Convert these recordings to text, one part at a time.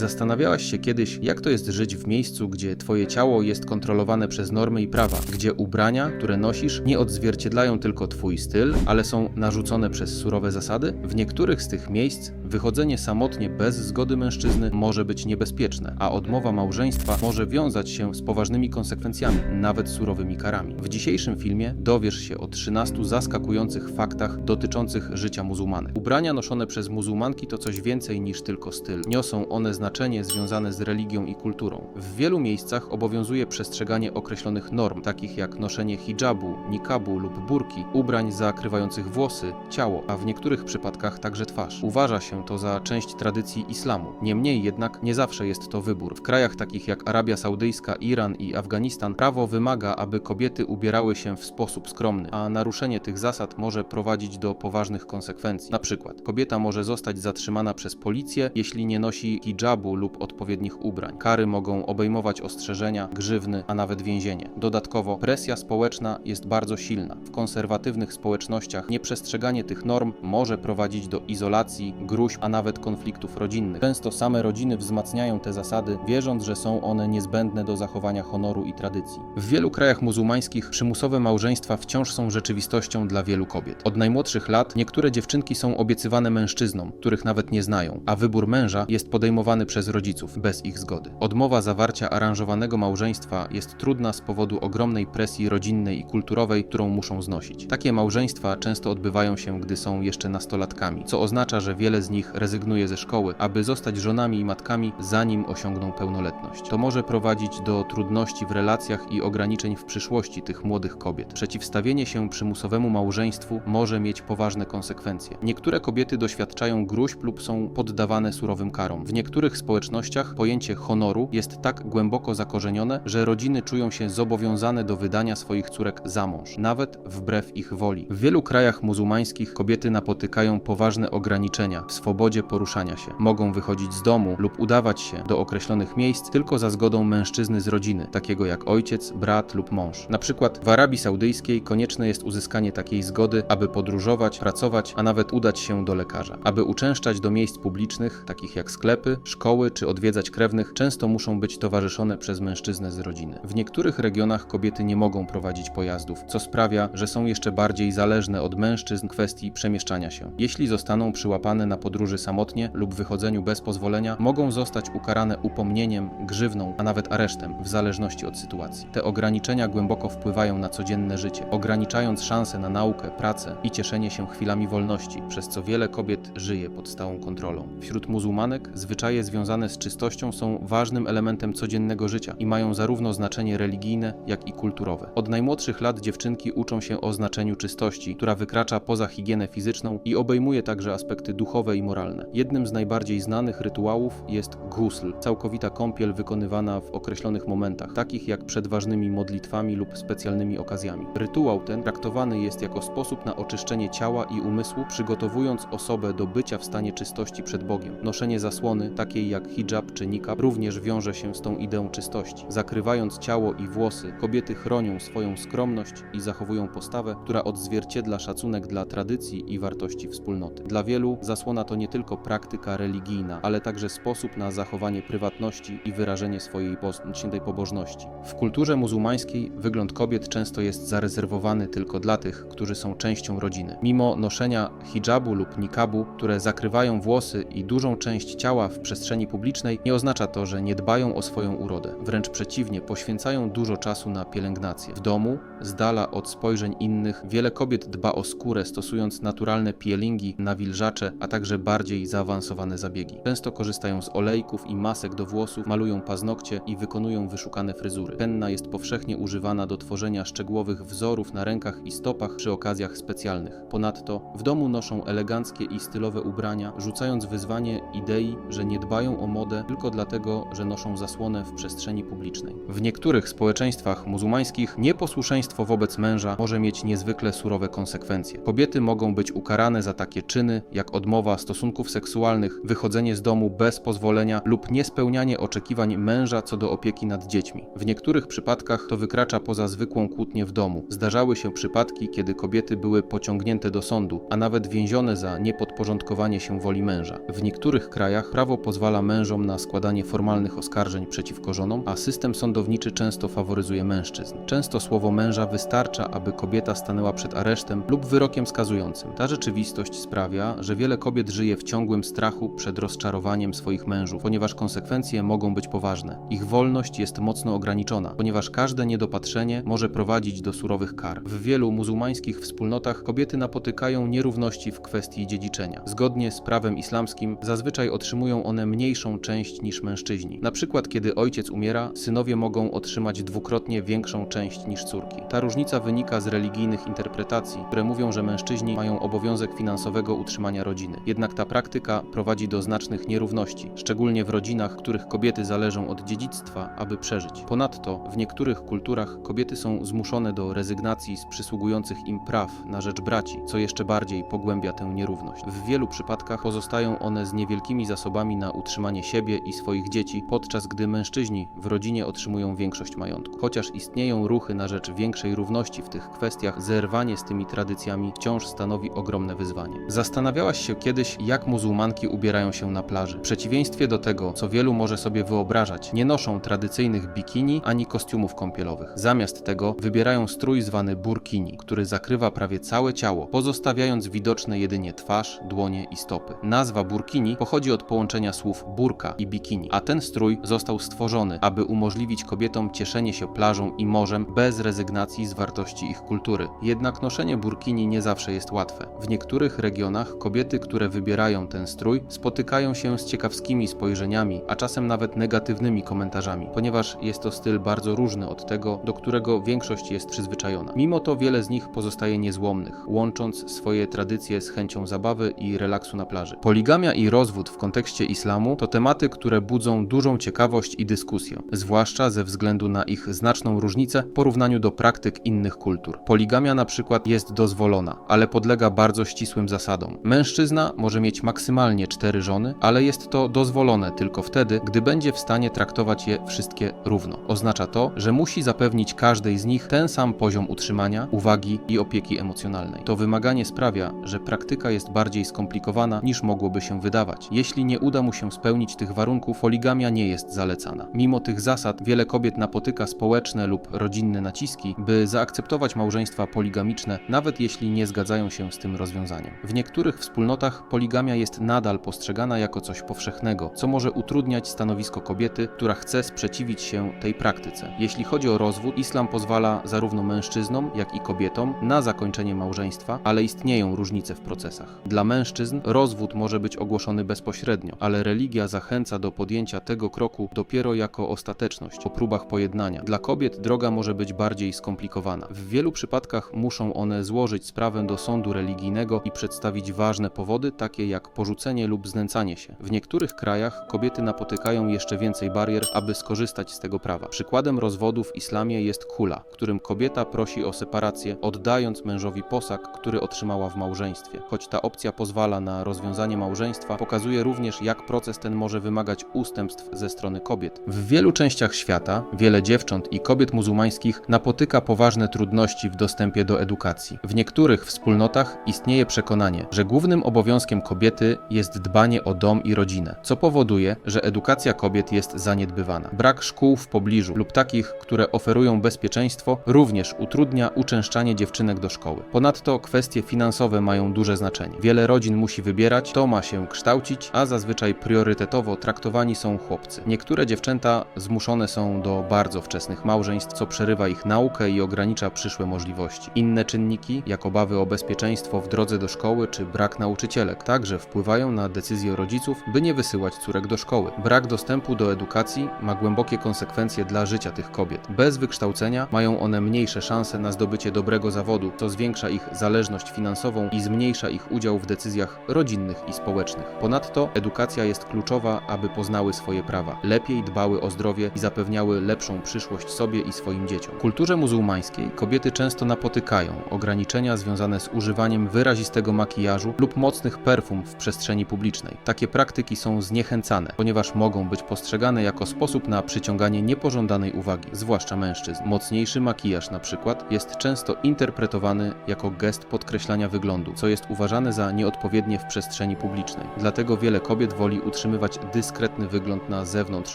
Zastanawiałaś się kiedyś, jak to jest żyć w miejscu, gdzie twoje ciało jest kontrolowane przez normy i prawa, gdzie ubrania, które nosisz, nie odzwierciedlają tylko twój styl, ale są narzucone przez surowe zasady? W niektórych z tych miejsc wychodzenie samotnie bez zgody mężczyzny może być niebezpieczne, a odmowa małżeństwa może wiązać się z poważnymi konsekwencjami, nawet surowymi karami. W dzisiejszym filmie dowiesz się o 13 zaskakujących faktach dotyczących życia muzułmanek. Ubrania noszone przez muzułmanki to coś więcej niż tylko styl. Niosą one znaczenie związane z religią i kulturą. W wielu miejscach obowiązuje przestrzeganie określonych norm, takich jak noszenie hijabu, nikabu lub burki, ubrań zakrywających włosy, ciało, a w niektórych przypadkach także twarz. Uważa się to za część tradycji islamu. Niemniej jednak nie zawsze jest to wybór. W krajach takich jak Arabia Saudyjska, Iran i Afganistan prawo wymaga, aby kobiety ubierały się w sposób skromny, a naruszenie tych zasad może prowadzić do poważnych konsekwencji. Na przykład kobieta może zostać zatrzymana przez policję, jeśli nie nosi hijabu lub odpowiednich ubrań. Kary mogą obejmować ostrzeżenia, grzywny, a nawet więzienie. Dodatkowo presja społeczna jest bardzo silna. W konserwatywnych społecznościach nieprzestrzeganie tych norm może prowadzić do izolacji, gruźb, a nawet konfliktów rodzinnych. Często same rodziny wzmacniają te zasady, wierząc, że są one niezbędne do zachowania honoru i tradycji. W wielu krajach muzułmańskich przymusowe małżeństwa wciąż są rzeczywistością dla wielu kobiet. Od najmłodszych lat niektóre dziewczynki są obiecywane mężczyznom, których nawet nie znają, a wybór męża jest podejmowany przez rodziców bez ich zgody. Odmowa zawarcia aranżowanego małżeństwa jest trudna z powodu ogromnej presji rodzinnej i kulturowej, którą muszą znosić. Takie małżeństwa często odbywają się, gdy są jeszcze nastolatkami, co oznacza, że wiele z nich rezygnuje ze szkoły, aby zostać żonami i matkami, zanim osiągną pełnoletność. To może prowadzić do trudności w relacjach i ograniczeń w przyszłości tych młodych kobiet. Przeciwstawienie się przymusowemu małżeństwu może mieć poważne konsekwencje. Niektóre kobiety doświadczają gruźb lub są poddawane surowym karom. W niektórych społecznościach pojęcie honoru jest tak głęboko zakorzenione, że rodziny czują się zobowiązane do wydania swoich córek za mąż, nawet wbrew ich woli. W wielu krajach muzułmańskich kobiety napotykają poważne ograniczenia w swobodzie poruszania się. Mogą wychodzić z domu lub udawać się do określonych miejsc tylko za zgodą mężczyzny z rodziny, takiego jak ojciec, brat lub mąż. Na przykład w Arabii Saudyjskiej konieczne jest uzyskanie takiej zgody, aby podróżować, pracować, a nawet udać się do lekarza. Aby uczęszczać do miejsc publicznych, takich jak sklepy, szkoły czy odwiedzać krewnych, często muszą być towarzyszone przez mężczyznę z rodziny. W niektórych regionach kobiety nie mogą prowadzić pojazdów, co sprawia, że są jeszcze bardziej zależne od mężczyzn w kwestii przemieszczania się. Jeśli zostaną przyłapane na podróży samotnie lub wychodzeniu bez pozwolenia, mogą zostać ukarane upomnieniem, grzywną, a nawet aresztem, w zależności od sytuacji. Te ograniczenia głęboko wpływają na codzienne życie, ograniczając szanse na naukę, pracę i cieszenie się chwilami wolności, przez co wiele kobiet żyje pod stałą kontrolą. Wśród muzułmanek zwyczaje związane z czystością są ważnym elementem codziennego życia i mają zarówno znaczenie religijne, jak i kulturowe. Od najmłodszych lat dziewczynki uczą się o znaczeniu czystości, która wykracza poza higienę fizyczną i obejmuje także aspekty duchowe i moralne. Jednym z najbardziej znanych rytuałów jest ghusl, całkowita kąpiel wykonywana w określonych momentach, takich jak przed ważnymi modlitwami lub specjalnymi okazjami. Rytuał ten traktowany jest jako sposób na oczyszczenie ciała i umysłu, przygotowując osobę do bycia w stanie czystości przed Bogiem. Noszenie zasłony, takiej jak hijab czy nikab, również wiąże się z tą ideą czystości. Zakrywając ciało i włosy, kobiety chronią swoją skromność i zachowują postawę, która odzwierciedla szacunek dla tradycji i wartości wspólnoty. Dla wielu zasłona to nie tylko praktyka religijna, ale także sposób na zachowanie prywatności i wyrażenie swojej świętej pobożności. W kulturze muzułmańskiej wygląd kobiet często jest zarezerwowany tylko dla tych, którzy są częścią rodziny. Mimo noszenia hijabu lub nikabu, które zakrywają włosy i dużą część ciała w przestrzeni publicznej, nie oznacza to, że nie dbają o swoją urodę. Wręcz przeciwnie, poświęcają dużo czasu na pielęgnację. W domu, z dala od spojrzeń innych, wiele kobiet dba o skórę, stosując naturalne peelingi, nawilżacze, a także bardziej zaawansowane zabiegi. Często korzystają z olejków i masek do włosów, malują paznokcie i wykonują wyszukane fryzury. Penna jest powszechnie używana do tworzenia szczegółowych wzorów na rękach i stopach przy okazjach specjalnych. Ponadto w domu noszą eleganckie i stylowe ubrania, rzucając wyzwanie idei, że nie dbają o modę tylko dlatego, że noszą zasłonę w przestrzeni publicznej. W niektórych społeczeństwach muzułmańskich nieposłuszeństwo wobec męża może mieć niezwykle surowe konsekwencje. Kobiety mogą być ukarane za takie czyny, jak odmowa stosunków seksualnych, wychodzenie z domu bez pozwolenia lub niespełnianie oczekiwań męża co do opieki nad dziećmi. W niektórych przypadkach to wykracza poza zwykłą kłótnię w domu. Zdarzały się przypadki, kiedy kobiety były pociągnięte do sądu, a nawet więzione za niepodporządkowanie się woli męża. W niektórych krajach prawo pozwala pozwala mężom na składanie formalnych oskarżeń przeciwko żonom, a system sądowniczy często faworyzuje mężczyzn. Często słowo męża wystarcza, aby kobieta stanęła przed aresztem lub wyrokiem skazującym. Ta rzeczywistość sprawia, że wiele kobiet żyje w ciągłym strachu przed rozczarowaniem swoich mężów, ponieważ konsekwencje mogą być poważne. Ich wolność jest mocno ograniczona, ponieważ każde niedopatrzenie może prowadzić do surowych kar. W wielu muzułmańskich wspólnotach kobiety napotykają nierówności w kwestii dziedziczenia. Zgodnie z prawem islamskim zazwyczaj otrzymują one mniejszą część niż mężczyźni. Na przykład, kiedy ojciec umiera, synowie mogą otrzymać dwukrotnie większą część niż córki. Ta różnica wynika z religijnych interpretacji, które mówią, że mężczyźni mają obowiązek finansowego utrzymania rodziny. Jednak ta praktyka prowadzi do znacznych nierówności, szczególnie w rodzinach, których kobiety zależą od dziedzictwa, aby przeżyć. Ponadto w niektórych kulturach kobiety są zmuszone do rezygnacji z przysługujących im praw na rzecz braci, co jeszcze bardziej pogłębia tę nierówność. W wielu przypadkach pozostają one z niewielkimi zasobami na utrzymanie siebie i swoich dzieci, podczas gdy mężczyźni w rodzinie otrzymują większość majątku. Chociaż istnieją ruchy na rzecz większej równości w tych kwestiach, zerwanie z tymi tradycjami wciąż stanowi ogromne wyzwanie. Zastanawiałaś się kiedyś, jak muzułmanki ubierają się na plaży? W przeciwieństwie do tego, co wielu może sobie wyobrażać, nie noszą tradycyjnych bikini ani kostiumów kąpielowych. Zamiast tego wybierają strój zwany burkini, który zakrywa prawie całe ciało, pozostawiając widoczne jedynie twarz, dłonie i stopy. Nazwa burkini pochodzi od połączenia słów burka i bikini, a ten strój został stworzony, aby umożliwić kobietom cieszenie się plażą i morzem bez rezygnacji z wartości ich kultury. Jednak noszenie burkini nie zawsze jest łatwe. W niektórych regionach kobiety, które wybierają ten strój, spotykają się z ciekawskimi spojrzeniami, a czasem nawet negatywnymi komentarzami, ponieważ jest to styl bardzo różny od tego, do którego większość jest przyzwyczajona. Mimo to wiele z nich pozostaje niezłomnych, łącząc swoje tradycje z chęcią zabawy i relaksu na plaży. Poligamia i rozwód w kontekście islamu to tematy, które budzą dużą ciekawość i dyskusję, zwłaszcza ze względu na ich znaczną różnicę w porównaniu do praktyk innych kultur. Poligamia na przykład jest dozwolona, ale podlega bardzo ścisłym zasadom. Mężczyzna może mieć maksymalnie cztery żony, ale jest to dozwolone tylko wtedy, gdy będzie w stanie traktować je wszystkie równo. Oznacza to, że musi zapewnić każdej z nich ten sam poziom utrzymania, uwagi i opieki emocjonalnej. To wymaganie sprawia, że praktyka jest bardziej skomplikowana niż mogłoby się wydawać. Jeśli nie uda mu się spełnić tych warunków, poligamia nie jest zalecana. Mimo tych zasad, wiele kobiet napotyka społeczne lub rodzinne naciski, by zaakceptować małżeństwa poligamiczne, nawet jeśli nie zgadzają się z tym rozwiązaniem. W niektórych wspólnotach poligamia jest nadal postrzegana jako coś powszechnego, co może utrudniać stanowisko kobiety, która chce sprzeciwić się tej praktyce. Jeśli chodzi o rozwód, islam pozwala zarówno mężczyznom, jak i kobietom na zakończenie małżeństwa, ale istnieją różnice w procesach. Dla mężczyzn rozwód może być ogłoszony bezpośrednio, ale religia zachęca do podjęcia tego kroku dopiero jako ostateczność, po próbach pojednania. Dla kobiet droga może być bardziej skomplikowana. W wielu przypadkach muszą one złożyć sprawę do sądu religijnego i przedstawić ważne powody, takie jak porzucenie lub znęcanie się. W niektórych krajach kobiety napotykają jeszcze więcej barier, aby skorzystać z tego prawa. Przykładem rozwodu w islamie jest kula, którym kobieta prosi o separację, oddając mężowi posag, który otrzymała w małżeństwie. Choć ta opcja pozwala na rozwiązanie małżeństwa, pokazuje również, jak proces ten może wymagać ustępstw ze strony kobiet. W wielu częściach świata wiele dziewcząt i kobiet muzułmańskich napotyka poważne trudności w dostępie do edukacji. W niektórych wspólnotach istnieje przekonanie, że głównym obowiązkiem kobiety jest dbanie o dom i rodzinę, co powoduje, że edukacja kobiet jest zaniedbywana. Brak szkół w pobliżu lub takich, które oferują bezpieczeństwo, również utrudnia uczęszczanie dziewczynek do szkoły. Ponadto kwestie finansowe mają duże znaczenie. Wiele rodzin musi wybierać, kto ma się kształcić, a zazwyczaj priorytetowo traktowani są chłopcy. Niektóre dziewczęta zmuszone są do bardzo wczesnych małżeństw, co przerywa ich naukę i ogranicza przyszłe możliwości. Inne czynniki, jak obawy o bezpieczeństwo w drodze do szkoły czy brak nauczycielek, także wpływają na decyzję rodziców, by nie wysyłać córek do szkoły. Brak dostępu do edukacji ma głębokie konsekwencje dla życia tych kobiet. Bez wykształcenia mają one mniejsze szanse na zdobycie dobrego zawodu, co zwiększa ich zależność finansową i zmniejsza ich udział w decyzjach rodzinnych i społecznych. Ponadto edukacja jest kluczowa, aby poznały swoje prawa, lepiej dbały o zdrowie i zapewniały lepszą przyszłość sobie i swoim dzieciom. W kulturze muzułmańskiej kobiety często napotykają ograniczenia związane z używaniem wyrazistego makijażu lub mocnych perfum w przestrzeni publicznej. Takie praktyki są zniechęcane, ponieważ mogą być postrzegane jako sposób na przyciąganie niepożądanej uwagi, zwłaszcza mężczyzn. Mocniejszy makijaż na przykład jest często interpretowany jako gest podkreślania wyglądu, co jest uważane za nieodpowiednie w przestrzeni publicznej. Dlatego wiele kobiet woli utrzymać utrzymywać dyskretny wygląd na zewnątrz,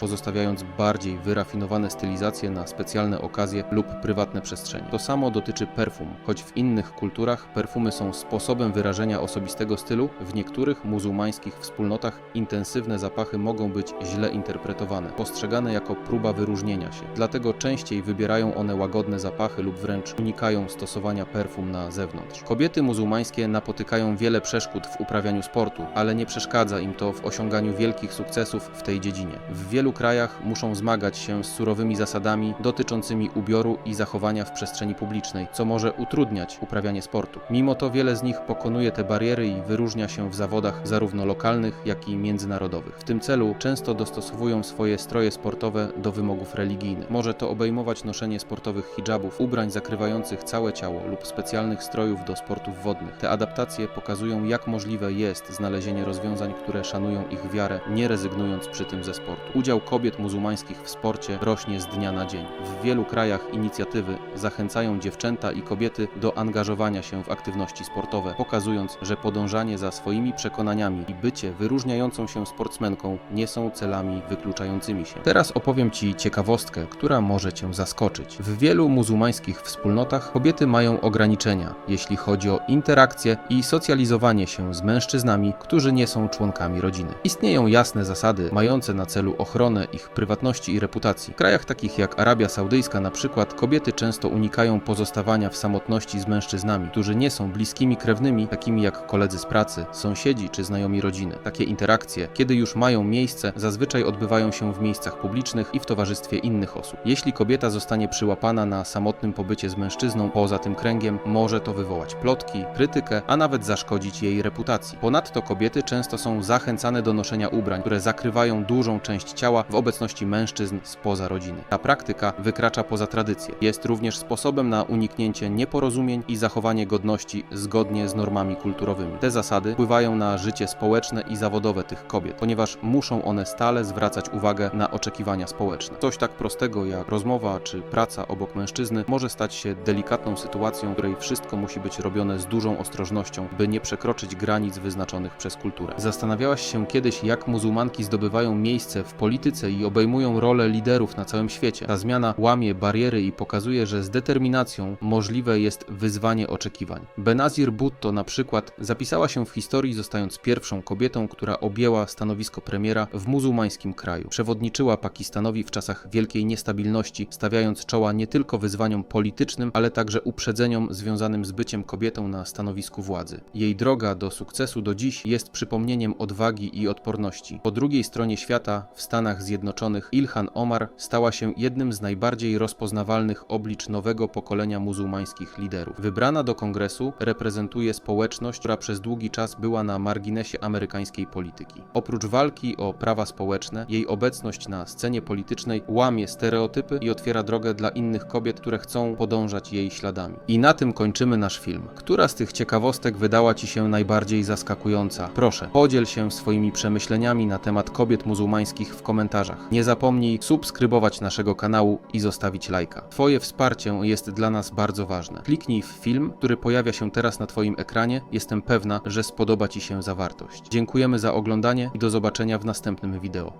pozostawiając bardziej wyrafinowane stylizacje na specjalne okazje lub prywatne przestrzenie. To samo dotyczy perfum, choć w innych kulturach perfumy są sposobem wyrażenia osobistego stylu, w niektórych muzułmańskich wspólnotach intensywne zapachy mogą być źle interpretowane, postrzegane jako próba wyróżnienia się. Dlatego częściej wybierają one łagodne zapachy lub wręcz unikają stosowania perfum na zewnątrz. Kobiety muzułmańskie napotykają wiele przeszkód w uprawianiu sportu, ale nie przeszkadza im to w osiąganiu wielkich sukcesów w tej dziedzinie. W wielu krajach muszą zmagać się z surowymi zasadami dotyczącymi ubioru i zachowania w przestrzeni publicznej, co może utrudniać uprawianie sportu. Mimo to wiele z nich pokonuje te bariery i wyróżnia się w zawodach zarówno lokalnych, jak i międzynarodowych. W tym celu często dostosowują swoje stroje sportowe do wymogów religijnych. Może to obejmować noszenie sportowych hijabów, ubrań zakrywających całe ciało lub specjalnych strojów do sportów wodnych. Te adaptacje pokazują, jak możliwe jest znalezienie rozwiązań, które szanują ich wiarę, nie rezygnując przy tym ze sportu. Udział kobiet muzułmańskich w sporcie rośnie z dnia na dzień. W wielu krajach inicjatywy zachęcają dziewczęta i kobiety do angażowania się w aktywności sportowe, pokazując, że podążanie za swoimi przekonaniami i bycie wyróżniającą się sportsmenką nie są celami wykluczającymi się. Teraz opowiem Ci ciekawostkę, która może Cię zaskoczyć. W wielu muzułmańskich wspólnotach kobiety mają ograniczenia, jeśli chodzi o interakcję i socjalizowanie się z mężczyznami, którzy nie są członkami rodziny. Istnieją jasne zasady mające na celu ochronę ich prywatności i reputacji. W krajach takich jak Arabia Saudyjska na przykład kobiety często unikają pozostawania w samotności z mężczyznami, którzy nie są bliskimi krewnymi, takimi jak koledzy z pracy, sąsiedzi czy znajomi rodziny. Takie interakcje, kiedy już mają miejsce, zazwyczaj odbywają się w miejscach publicznych i w towarzystwie innych osób. Jeśli kobieta zostanie przyłapana na samotnym pobycie z mężczyzną poza tym kręgiem, może to wywołać plotki, krytykę, a nawet zaszkodzić jej reputacji. Ponadto kobiety często są zachęcane do noszenia ubrań, które zakrywają dużą część ciała w obecności mężczyzn spoza rodziny. Ta praktyka wykracza poza tradycję. Jest również sposobem na uniknięcie nieporozumień i zachowanie godności zgodnie z normami kulturowymi. Te zasady wpływają na życie społeczne i zawodowe tych kobiet, ponieważ muszą one stale zwracać uwagę na oczekiwania społeczne. Coś tak prostego jak rozmowa czy praca obok mężczyzny może stać się delikatną sytuacją, w której wszystko musi być robione z dużą ostrożnością, by nie przekroczyć granic wyznaczonych przez kulturę. Zastanawiałaś się kiedyś, jak muzułmanki zdobywają miejsce w polityce i obejmują rolę liderów na całym świecie. Ta zmiana łamie bariery i pokazuje, że z determinacją możliwe jest wyzwanie oczekiwań. Benazir Bhutto na przykład zapisała się w historii zostając pierwszą kobietą, która objęła stanowisko premiera w muzułmańskim kraju. Przewodniczyła Pakistanowi w czasach wielkiej niestabilności, stawiając czoła nie tylko wyzwaniom politycznym, ale także uprzedzeniom związanym z byciem kobietą na stanowisku władzy. Jej droga do sukcesu do dziś jest przypomnieniem odwagi i odporności. Po drugiej stronie świata, w Stanach Zjednoczonych, Ilhan Omar stała się jednym z najbardziej rozpoznawalnych oblicz nowego pokolenia muzułmańskich liderów. Wybrana do kongresu reprezentuje społeczność, która przez długi czas była na marginesie amerykańskiej polityki. Oprócz walki o prawa społeczne, jej obecność na scenie politycznej łamie stereotypy i otwiera drogę dla innych kobiet, które chcą podążać jej śladami. I na tym kończymy nasz film. Która z tych ciekawostek wydała Ci się najbardziej zaskakująca? Proszę, podziel się swoimi przemyśleniami na temat kobiet muzułmańskich w komentarzach. Nie zapomnij subskrybować naszego kanału i zostawić lajka. Twoje wsparcie jest dla nas bardzo ważne. Kliknij w film, który pojawia się teraz na Twoim ekranie. Jestem pewna, że spodoba Ci się zawartość. Dziękujemy za oglądanie i do zobaczenia w następnym wideo.